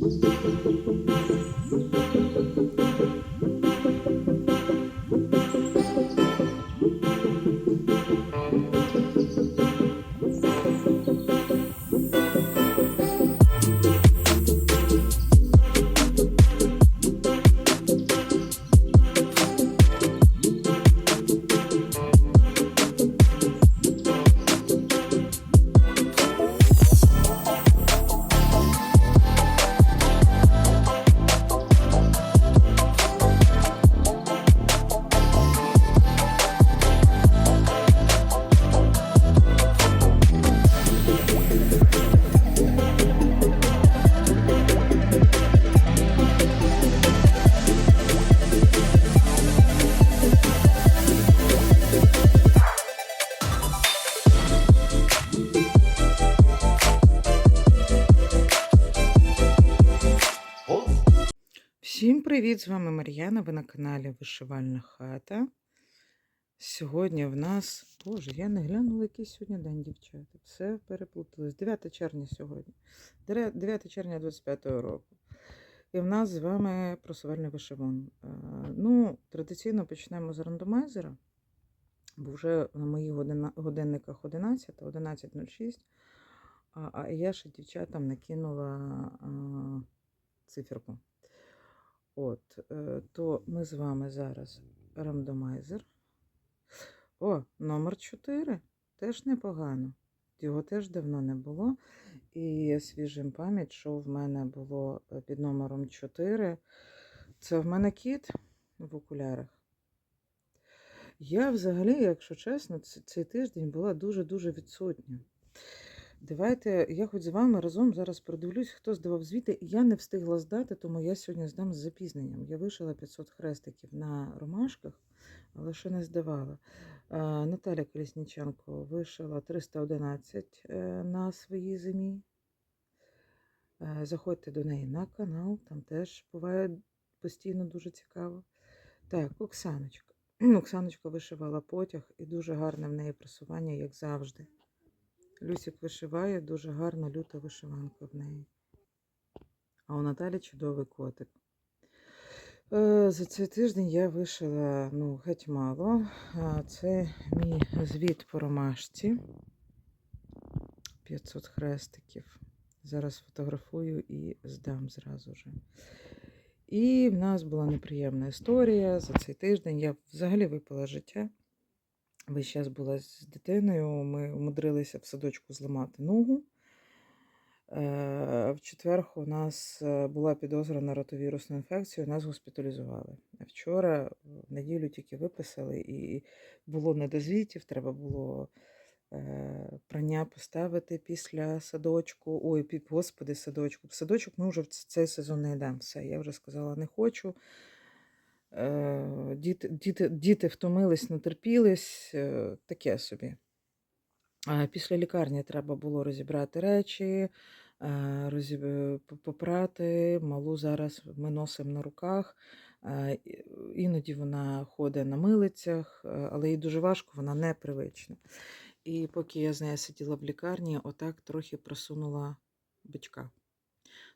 Música привіт! З вами Мар'яна. Ви на каналі Вишивальна хата. Сьогодні в нас. Боже, я не глянула, який сьогодні день, дівчата. Все переплуталось. 9 червня сьогодні. 9 червня 25-го року. І в нас з вами просувальний вишивон. Е, Ну, традиційно почнемо з рандомайзера, бо вже на моїх годинниках 11, 11.06. А, а я ще дівчатам накинула циферку. От, е, то ми з вами зараз рандомайзер. О, номер 4. Теж непогано. Його теж давно не було. І свіжим пам'ять, що в мене було е, під номером 4. Це в мене кіт в окулярах. Я взагалі, якщо чесно, цей тиждень була дуже-дуже відсутня. Давайте я хоч з вами разом зараз продивлюсь, хто здавав звіти. Я не встигла здати, тому я сьогодні здам з запізненням. Я вишила 500 хрестиків на ромашках, але ще не здавала. Наталя Колісніченко вишила 311 е, на своїй зимі. Е, Заходьте до неї на канал, там теж буває постійно дуже цікаво. Так, Оксаночка. Оксаночка вишивала потяг і дуже гарне в неї просування, як завжди. Люсік вишиває, дуже гарна люта вишиванка в неї. А у Наталі чудовий котик. Е, За цей тиждень я вишила ну, геть мало. Це мій звіт по ромашці. 500 хрестиків. Зараз фотографую і здам зразу же. І в нас була неприємна історія. За цей тиждень я взагалі випала з життя. Весь час була з дитиною. Ми умудрилися в садочку зламати ногу. Е, В четвер у нас е, була підозра на ротовірусну інфекцію, нас госпіталізували. Вчора, в неділю тільки виписали, і було не до звітів, треба було е, прання поставити після садочку. Ой, господи, садочку. В садочок ми вже в цей сезон не йдемо. Все, я вже сказала, не хочу. Е, Діти, діти, діти втомились, натерпілись, е, таке собі. Е, Після лікарні треба було розібрати речі, розіб... попрати. Малу зараз ми носимо на руках. Іноді вона ходить на милицях, але їй дуже важко, вона непривична. І поки я з нею сиділа в лікарні, отак трохи просунула бичка.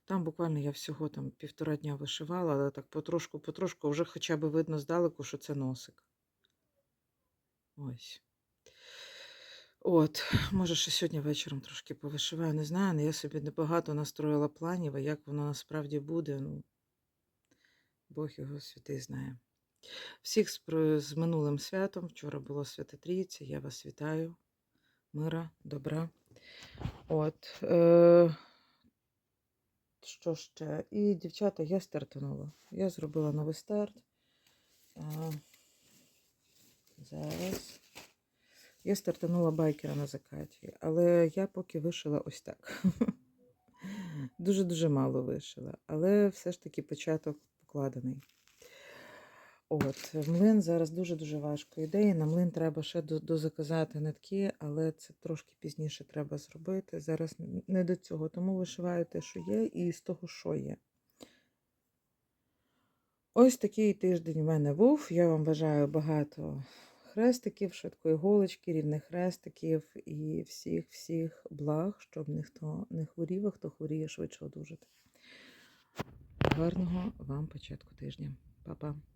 Там буквально я всього там півтора дня вишивала, але так потрошку-потрошку вже хоча б видно здалеку, що це носик. Ось. От, може, ще сьогодні вечором трошки повишиваю, не знаю, але я собі небагато настроїла планів, а як воно насправді буде, ну, Бог його святий знає. Всіх з, з минулим святом. Вчора було Свята Трійця, я вас вітаю. Мира, добра. От. Е- що ще? І, дівчата, я стартанула. Я зробила новий старт. А, зараз. Я стартанула байкера на закаті, але я поки вишила ось так. Дуже-дуже мало вишила, але все ж таки початок покладений. От, млин зараз дуже-дуже важко йде. і На млин треба ще дозаказати нитки, але це трошки пізніше треба зробити. Зараз не до цього, тому вишиваю те, що є, і з того, що є. Ось такий тиждень в мене був. Я вам бажаю багато хрестиків, швидкої голочки, рівних хрестиків і всіх-всіх благ, щоб ніхто не хворів, а хто хворіє, швидше одужати. Гарного вам початку тижня. Па-па.